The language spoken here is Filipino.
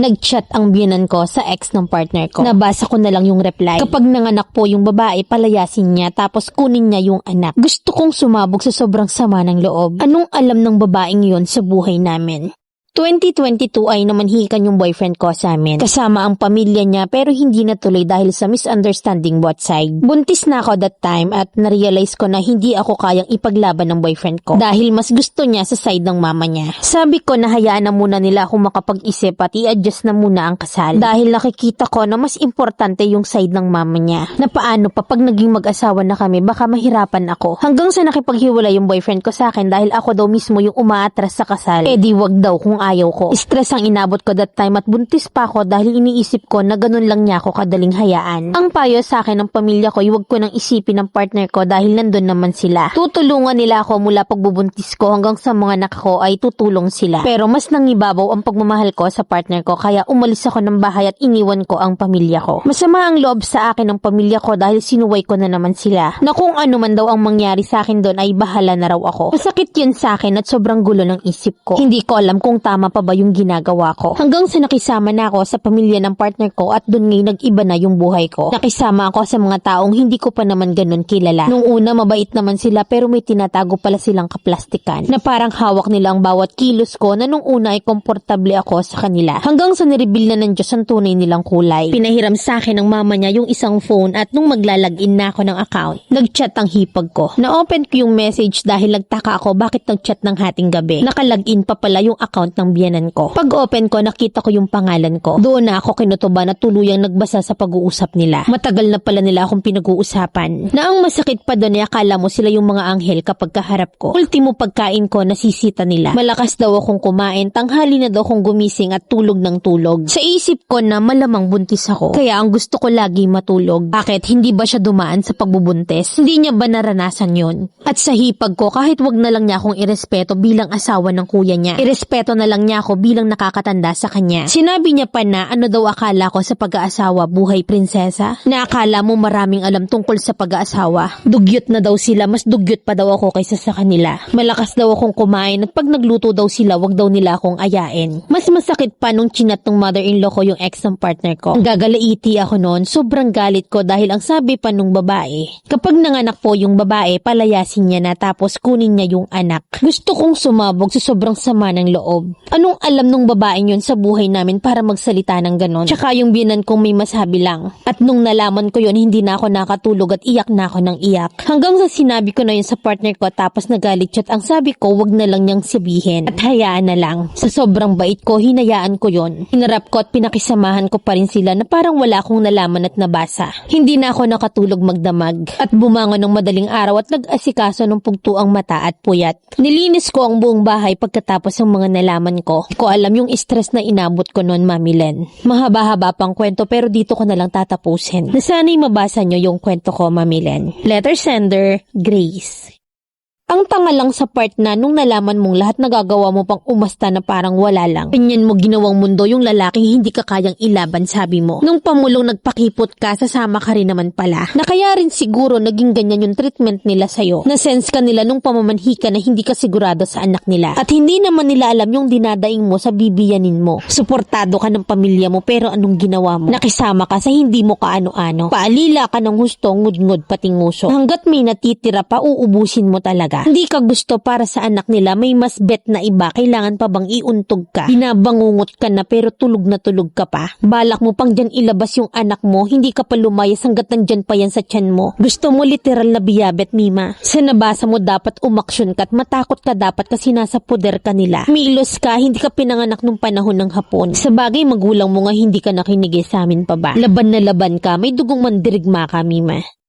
Nag-chat ang biyanan ko sa ex ng partner ko. Nabasa ko na lang yung reply. Kapag nanganak po yung babae, palayasin niya tapos kunin niya yung anak. Gusto kong sumabog sa sobrang sama ng loob. Anong alam ng babaeng yon sa buhay namin? 2022 ay namanhikan yung boyfriend ko sa amin. Kasama ang pamilya niya pero hindi natuloy dahil sa misunderstanding both side. Buntis na ako that time at narealize ko na hindi ako kayang ipaglaban ng boyfriend ko dahil mas gusto niya sa side ng mama niya. Sabi ko na hayaan na muna nila akong makapag-isip at i-adjust na muna ang kasal dahil nakikita ko na mas importante yung side ng mama niya. Na paano pa pag naging mag-asawa na kami baka mahirapan ako. Hanggang sa nakipaghiwalay yung boyfriend ko sa akin dahil ako daw mismo yung umaatras sa kasal. Eh di wag daw kung ayaw ko. Stress ang inabot ko that time at buntis pa ako dahil iniisip ko na ganun lang niya ako kadaling hayaan. Ang payo sa akin ng pamilya ko, huwag ko nang isipin ng partner ko dahil nandun naman sila. Tutulungan nila ako mula pagbubuntis ko hanggang sa mga anak ko ay tutulong sila. Pero mas nangibabaw ang pagmamahal ko sa partner ko kaya umalis ako ng bahay at iniwan ko ang pamilya ko. Masama ang loob sa akin ng pamilya ko dahil sinuway ko na naman sila. Na kung ano man daw ang mangyari sa akin doon ay bahala na raw ako. Masakit yun sa akin at sobrang gulo ng isip ko. Hindi ko alam kung tama pa ba yung ginagawa ko. Hanggang sa nakisama na ako sa pamilya ng partner ko at doon ngayon nag-iba na yung buhay ko. Nakisama ako sa mga taong hindi ko pa naman ganun kilala. Nung una mabait naman sila pero may tinatago pala silang kaplastikan na parang hawak nila ang bawat kilos ko na nung una ay komportable ako sa kanila. Hanggang sa nireveal na ng Diyos ang tunay nilang kulay. Pinahiram sa akin ng mama niya yung isang phone at nung maglalagin na ako ng account, nag-chat ang hipag ko. Na-open ko yung message dahil nagtaka ako bakit nag-chat ng hating gabi. Nakalagin pa pala yung account ng biyanan ko. Pag open ko, nakita ko yung pangalan ko. Doon na ako kinutuba na tuluyang nagbasa sa pag-uusap nila. Matagal na pala nila akong pinag-uusapan. Na ang masakit pa doon ay akala mo sila yung mga anghel kapag kaharap ko. Ultimo pagkain ko, nasisita nila. Malakas daw akong kumain, tanghali na daw akong gumising at tulog ng tulog. Sa isip ko na malamang buntis ako. Kaya ang gusto ko lagi matulog. Bakit? Hindi ba siya dumaan sa pagbubuntis? Hindi niya ba naranasan yon? At sa hipag ko, kahit wag na lang niya akong irespeto bilang asawa ng kuya niya. Irespeto na lang niya ako bilang nakakatanda sa kanya. Sinabi niya pa na ano daw akala ko sa pag-aasawa buhay prinsesa? Na akala mo maraming alam tungkol sa pag-aasawa. Dugyot na daw sila, mas dugyot pa daw ako kaysa sa kanila. Malakas daw akong kumain at pag nagluto daw sila, wag daw nila akong ayain. Mas masakit pa nung chinat ng mother-in-law ko yung ex ng partner ko. Ang gagalaiti ako noon, sobrang galit ko dahil ang sabi pa nung babae, kapag nanganak po yung babae, palayasin niya na tapos kunin niya yung anak. Gusto kong sumabog sa sobrang sama ng loob. Anong alam nung babaeng yun sa buhay namin para magsalita ng ganon? Tsaka yung binan kong may masabi lang. At nung nalaman ko yun, hindi na ako nakatulog at iyak na ako ng iyak. Hanggang sa sinabi ko na yun sa partner ko tapos nagalit siya ang sabi ko, wag na lang niyang sabihin. At hayaan na lang. Sa sobrang bait ko, hinayaan ko yon. Hinarap ko at pinakisamahan ko pa rin sila na parang wala akong nalaman at nabasa. Hindi na ako nakatulog magdamag. At bumangon ng madaling araw at nag-asikaso ng pugtuang mata at puyat. Nilinis ko ang buong bahay pagkatapos ng mga nalaman ko. Hindi ko alam yung stress na inabot ko noon, Mami Len. Mahaba-haba pang kwento pero dito ko na lang tatapusin. Na sana'y mabasa nyo yung kwento ko, Mami Len. Letter sender, Grace. Ang tanga lang sa part na nung nalaman mong lahat nagagawa mo pang umasta na parang wala lang. Ganyan mo ginawang mundo yung lalaking hindi ka kayang ilaban sabi mo. Nung pamulong nagpakipot ka, sasama ka rin naman pala. Na kaya rin siguro naging ganyan yung treatment nila sa'yo. Na-sense ka nila nung pamamanhi ka na hindi ka sigurado sa anak nila. At hindi naman nila alam yung dinadaing mo sa bibiyanin mo. Suportado ka ng pamilya mo pero anong ginawa mo? Nakisama ka sa hindi mo kaano-ano. Paalila ka ng husto, ngud-ngud pating nguso. Hanggat may natitira pa, uubusin mo talaga. Hindi ka gusto para sa anak nila, may mas bet na iba, kailangan pa bang iuntog ka? Binabangungot ka na pero tulog na tulog ka pa. Balak mo pang dyan ilabas yung anak mo, hindi ka pa lumayas hanggat nandyan pa yan sa tiyan mo. Gusto mo literal na biyabet, Mima. Sa nabasa mo dapat umaksyon ka at matakot ka dapat kasi nasa poder ka nila. Milos ka, hindi ka pinanganak nung panahon ng hapon. Sa bagay, magulang mo nga hindi ka nakinig eh sa amin pa ba? Laban na laban ka, may dugong mandirigma ka, Mima.